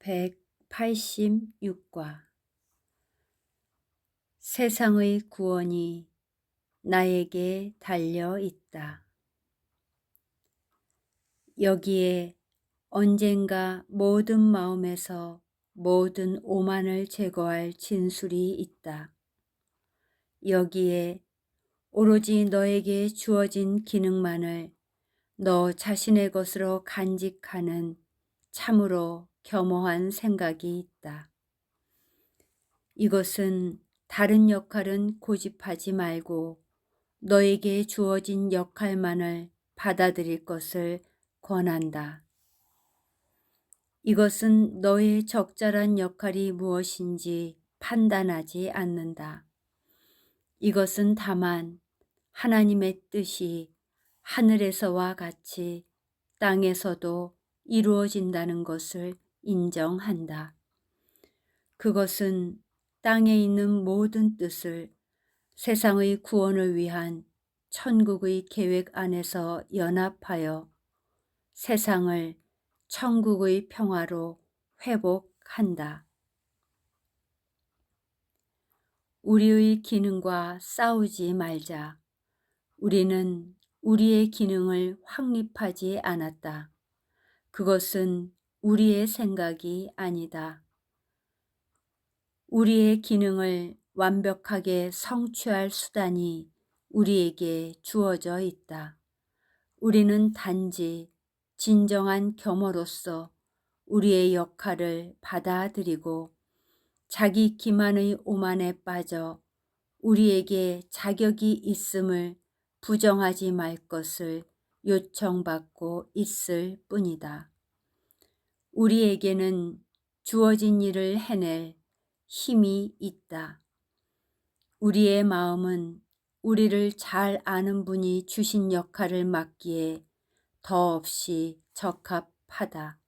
186과 세상의 구원이 나에게 달려 있다. 여기에 언젠가 모든 마음에서 모든 오만을 제거할 진술이 있다. 여기에 오로지 너에게 주어진 기능만을 너 자신의 것으로 간직하는 참으로 겸허한 생각이 있다. 이것은 다른 역할은 고집하지 말고 너에게 주어진 역할만을 받아들일 것을 권한다. 이것은 너의 적절한 역할이 무엇인지 판단하지 않는다. 이것은 다만 하나님의 뜻이 하늘에서와 같이 땅에서도 이루어진다는 것을 인정한다. 그것은 땅에 있는 모든 뜻을 세상의 구원을 위한 천국의 계획 안에서 연합하여 세상을 천국의 평화로 회복한다. 우리의 기능과 싸우지 말자. 우리는 우리의 기능을 확립하지 않았다. 그것은 우리의 생각이 아니다. 우리의 기능을 완벽하게 성취할 수단이 우리에게 주어져 있다. 우리는 단지 진정한 겸허로서 우리의 역할을 받아들이고 자기 기만의 오만에 빠져 우리에게 자격이 있음을 부정하지 말 것을 요청받고 있을 뿐이다. 우리에게는 주어진 일을 해낼 힘이 있다. 우리의 마음은 우리를 잘 아는 분이 주신 역할을 맡기에 더없이 적합하다.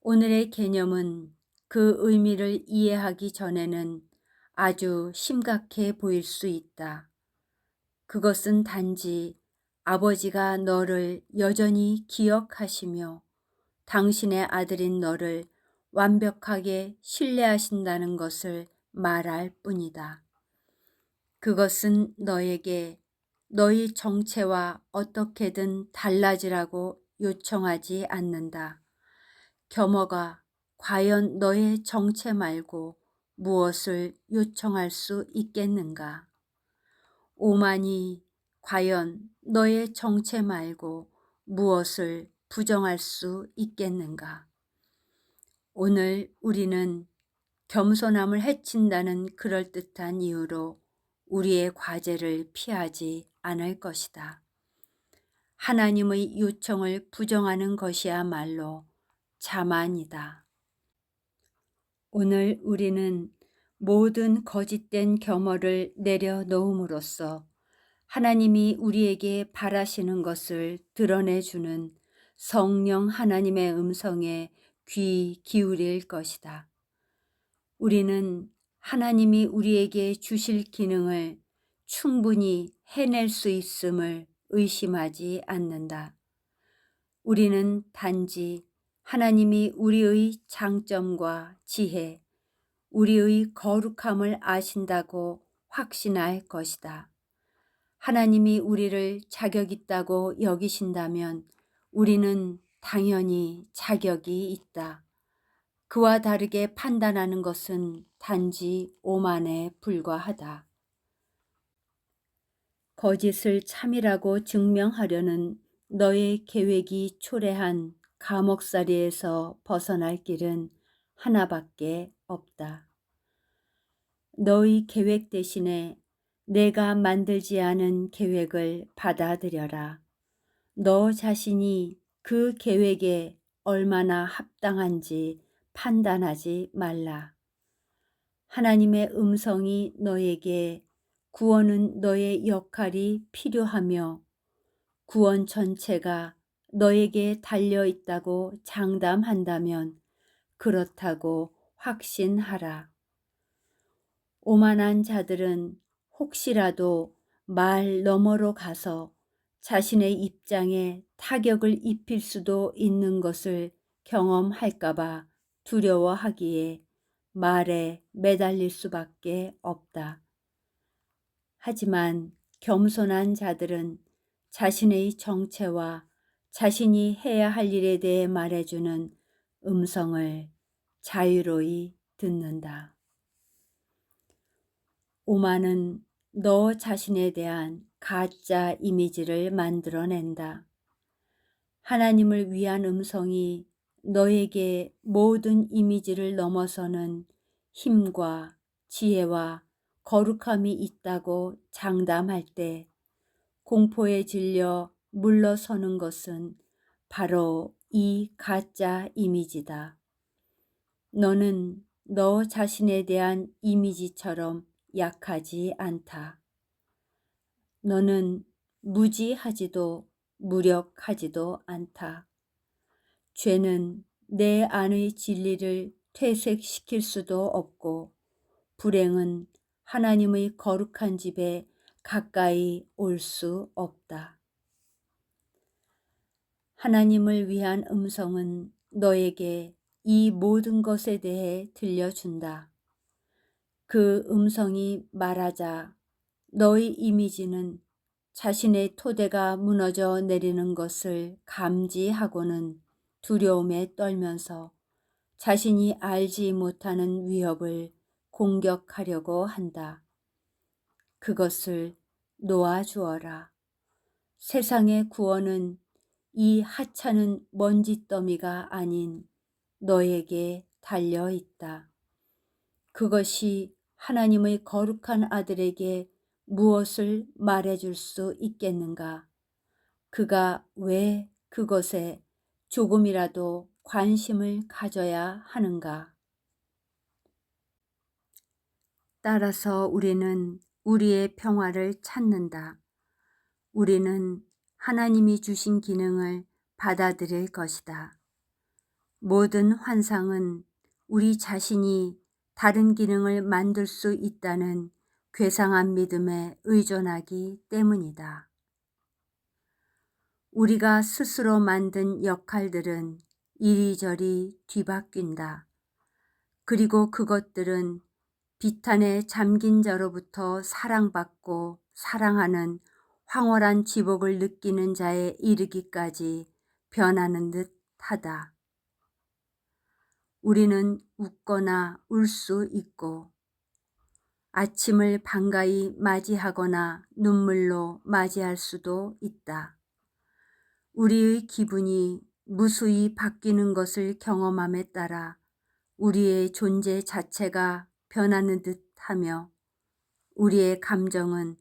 오늘의 개념은 그 의미를 이해하기 전에는 아주 심각해 보일 수 있다. 그것은 단지 아버지가 너를 여전히 기억하시며 당신의 아들인 너를 완벽하게 신뢰하신다는 것을 말할 뿐이다. 그것은 너에게 너희 정체와 어떻게든 달라지라고 요청하지 않는다. 겸허가 과연 너의 정체 말고 무엇을 요청할 수 있겠는가? 오만이 과연 너의 정체 말고 무엇을 부정할 수 있겠는가? 오늘 우리는 겸손함을 해친다는 그럴듯한 이유로 우리의 과제를 피하지 않을 것이다. 하나님의 요청을 부정하는 것이야말로 자만이다. 오늘 우리는 모든 거짓된 겸허를 내려놓음으로써 하나님이 우리에게 바라시는 것을 드러내주는 성령 하나님의 음성에 귀 기울일 것이다. 우리는 하나님이 우리에게 주실 기능을 충분히 해낼 수 있음을 의심하지 않는다. 우리는 단지 하나님이 우리의 장점과 지혜, 우리의 거룩함을 아신다고 확신할 것이다. 하나님이 우리를 자격 있다고 여기신다면 우리는 당연히 자격이 있다. 그와 다르게 판단하는 것은 단지 오만에 불과하다. 거짓을 참이라고 증명하려는 너의 계획이 초래한 감옥살이에서 벗어날 길은 하나밖에 없다. 너의 계획 대신에 내가 만들지 않은 계획을 받아들여라. 너 자신이 그 계획에 얼마나 합당한지 판단하지 말라. 하나님의 음성이 너에게 구원은 너의 역할이 필요하며 구원 전체가 너에게 달려 있다고 장담한다면 그렇다고 확신하라. 오만한 자들은 혹시라도 말 너머로 가서 자신의 입장에 타격을 입힐 수도 있는 것을 경험할까봐 두려워하기에 말에 매달릴 수밖에 없다. 하지만 겸손한 자들은 자신의 정체와 자신이 해야 할 일에 대해 말해주는 음성을 자유로이 듣는다. 오만은 너 자신에 대한 가짜 이미지를 만들어낸다. 하나님을 위한 음성이 너에게 모든 이미지를 넘어서는 힘과 지혜와 거룩함이 있다고 장담할 때 공포에 질려 물러서는 것은 바로 이 가짜 이미지다. 너는 너 자신에 대한 이미지처럼 약하지 않다. 너는 무지하지도 무력하지도 않다. 죄는 내 안의 진리를 퇴색시킬 수도 없고 불행은 하나님의 거룩한 집에 가까이 올 수 없다. 하나님을 위한 음성은 너에게 이 모든 것에 대해 들려준다. 그 음성이 말하자 너의 이미지는 자신의 토대가 무너져 내리는 것을 감지하고는 두려움에 떨면서 자신이 알지 못하는 위협을 공격하려고 한다. 그것을 놓아주어라. 세상의 구원은 이 하찮은 먼지더미가 아닌 너에게 달려 있다. 그것이 하나님의 거룩한 아들에게 무엇을 말해줄 수 있겠는가? 그가 왜 그것에 조금이라도 관심을 가져야 하는가? 따라서 우리는 우리의 평화를 찾는다. 우리는 하나님이 주신 기능을 받아들일 것이다. 모든 환상은 우리 자신이 다른 기능을 만들 수 있다는 괴상한 믿음에 의존하기 때문이다. 우리가 스스로 만든 역할들은 이리저리 뒤바뀐다. 그리고 그것들은 비탄에 잠긴 자로부터 사랑받고 사랑하는 황홀한 지복을 느끼는 자에 이르기까지 변하는 듯 하다. 우리는 웃거나 울 수 있고 아침을 반가이 맞이하거나 눈물로 맞이할 수도 있다. 우리의 기분이 무수히 바뀌는 것을 경험함에 따라 우리의 존재 자체가 변하는 듯 하며 우리의 감정은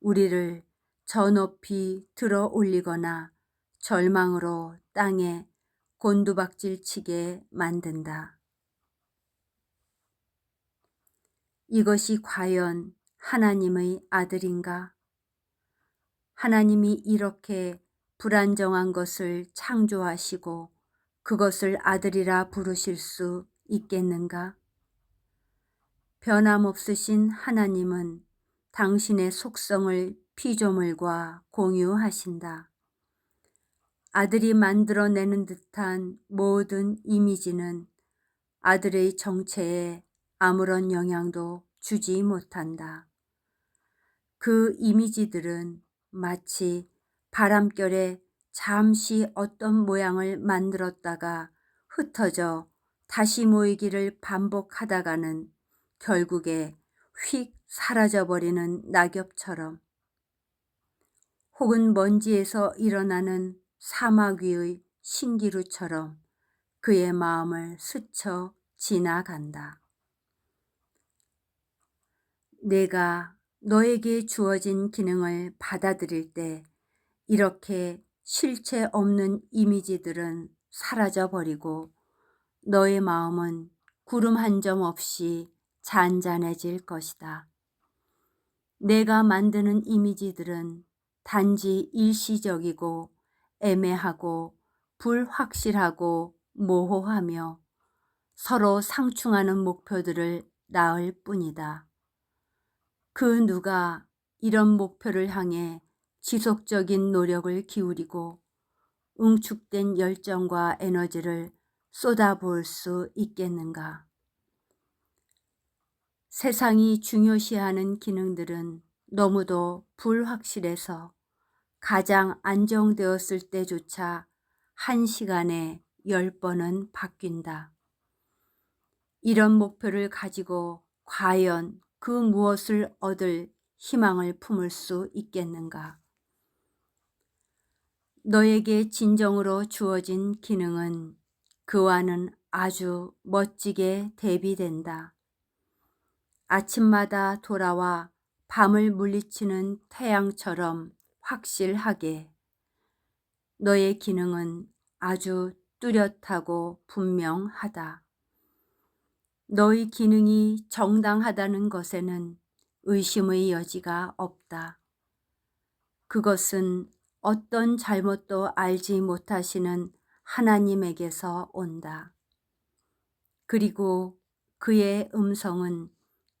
우리를 저 높이 들어 올리거나 절망으로 땅에 곤두박질 치게 만든다. 이것이 과연 하나님의 아들인가? 하나님이 이렇게 불안정한 것을 창조하시고 그것을 아들이라 부르실 수 있겠는가? 변함없으신 하나님은 당신의 속성을 피조물과 공유하신다. 아들이 만들어내는 듯한 모든 이미지는 아들의 정체에 아무런 영향도 주지 못한다. 그 이미지들은 마치 바람결에 잠시 어떤 모양을 만들었다가 흩어져 다시 모이기를 반복하다가는 결국에 휙 사라져버리는 낙엽처럼 혹은 먼지에서 일어나는 사막 위의 신기루처럼 그의 마음을 스쳐 지나간다. 내가 너에게 주어진 기능을 받아들일 때 이렇게 실체 없는 이미지들은 사라져 버리고 너의 마음은 구름 한 점 없이 잔잔해질 것이다. 내가 만드는 이미지들은 단지 일시적이고 애매하고 불확실하고 모호하며 서로 상충하는 목표들을 낳을 뿐이다. 그 누가 이런 목표를 향해 지속적인 노력을 기울이고 응축된 열정과 에너지를 쏟아부을 수 있겠는가? 세상이 중요시하는 기능들은 너무도 불확실해서 가장 안정되었을 때조차 한 시간에 열 번은 바뀐다. 이런 목표를 가지고 과연 그 무엇을 얻을 희망을 품을 수 있겠는가? 너에게 진정으로 주어진 기능은 그와는 아주 멋지게 대비된다. 아침마다 돌아와 밤을 물리치는 태양처럼 확실하게 너의 기능은 아주 뚜렷하고 분명하다. 너의 기능이 정당하다는 것에는 의심의 여지가 없다. 그것은 어떤 잘못도 알지 못하시는 하나님에게서 온다. 그리고 그의 음성은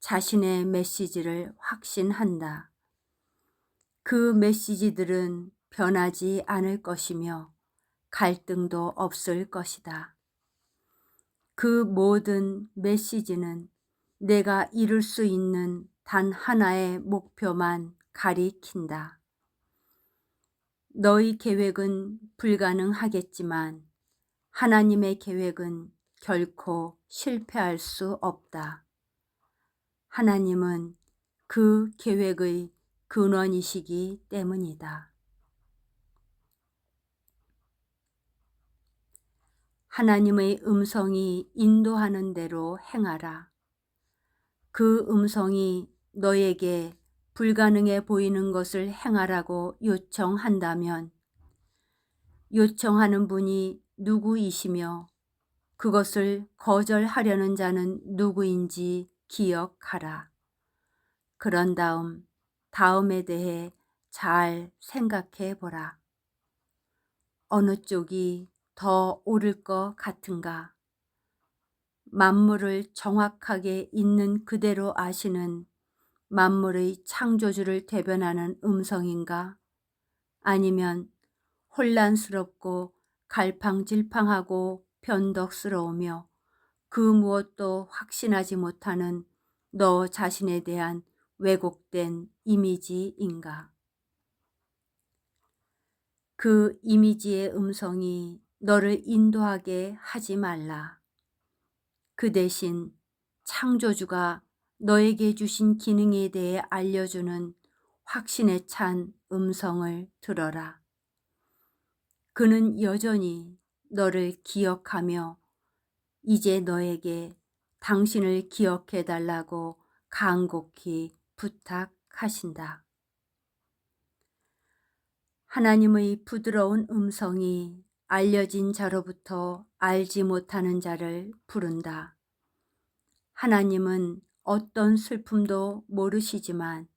자신의 메시지를 확신한다. 그 메시지들은 변하지 않을 것이며 갈등도 없을 것이다. 그 모든 메시지는 내가 이룰 수 있는 단 하나의 목표만 가리킨다. 너희 계획은 불가능하겠지만 하나님의 계획은 결코 실패할 수 없다. 하나님은 그 계획의 근원이시기 때문이다. 하나님의 음성이 인도하는 대로 행하라. 그 음성이 너에게 불가능해 보이는 것을 행하라고 요청한다면 요청하는 분이 누구이시며 그것을 거절하려는 자는 누구인지 기억하라. 그런 다음 다음에 대해 잘 생각해 보라. 어느 쪽이 더 옳을 것 같은가? 만물을 정확하게 있는 그대로 아시는 만물의 창조주를 대변하는 음성인가? 아니면 혼란스럽고 갈팡질팡하고 변덕스러우며 그 무엇도 확신하지 못하는 너 자신에 대한 왜곡된 이미지인가? 그 이미지의 음성이 너를 인도하게 하지 말라. 그 대신 창조주가 너에게 주신 기능에 대해 알려주는 확신에 찬 음성을 들어라. 그는 여전히 너를 기억하며 이제 너에게 당신을 기억해 달라고 간곡히 부탁하신다. 하나님의 부드러운 음성이 알려진 자로부터 알지 못하는 자를 부른다. 하나님은 어떤 슬픔도 모르시지만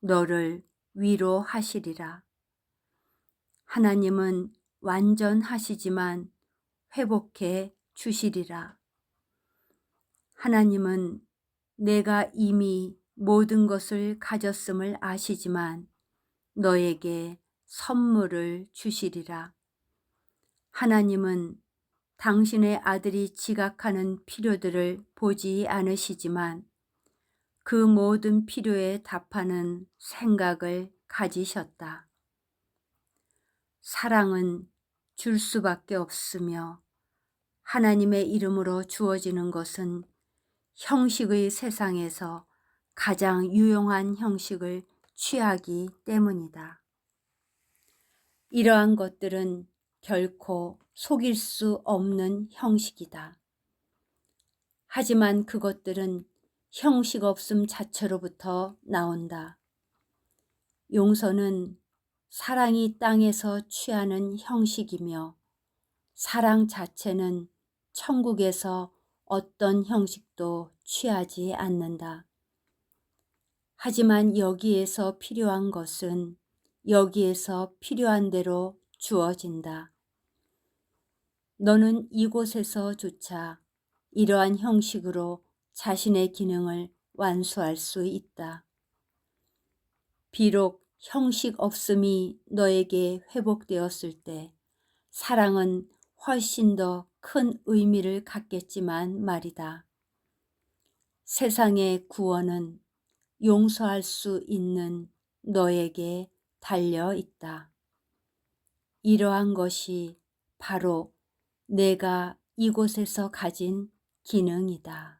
너를 위로하시리라. 하나님은 완전하시지만 회복해 주시리라. 하나님은 내가 이미 모든 것을 가졌음을 아시지만 너에게 선물을 주시리라. 하나님은 당신의 아들이 지각하는 필요들을 보지 않으시지만 그 모든 필요에 답하는 생각을 가지셨다. 사랑은 줄 수밖에 없으며 하나님의 이름으로 주어지는 것은 형식의 세상에서 가장 유용한 형식을 취하기 때문이다. 이러한 것들은 결코 속일 수 없는 형식이다. 하지만 그것들은 형식 없음 자체로부터 나온다. 용서는 사랑이 땅에서 취하는 형식이며 사랑 자체는 천국에서 어떤 형식도 취하지 않는다. 하지만 여기에서 필요한 것은 여기에서 필요한 대로 주어진다. 너는 이곳에서조차 이러한 형식으로 자신의 기능을 완수할 수 있다. 비록 형식 없음이 너에게 회복되었을 때 사랑은 훨씬 더 큰 의미를 갖겠지만 말이다. 세상의 구원은 용서할 수 있는 너에게 달려 있다. 이러한 것이 바로 내가 이곳에서 가진 기능이다.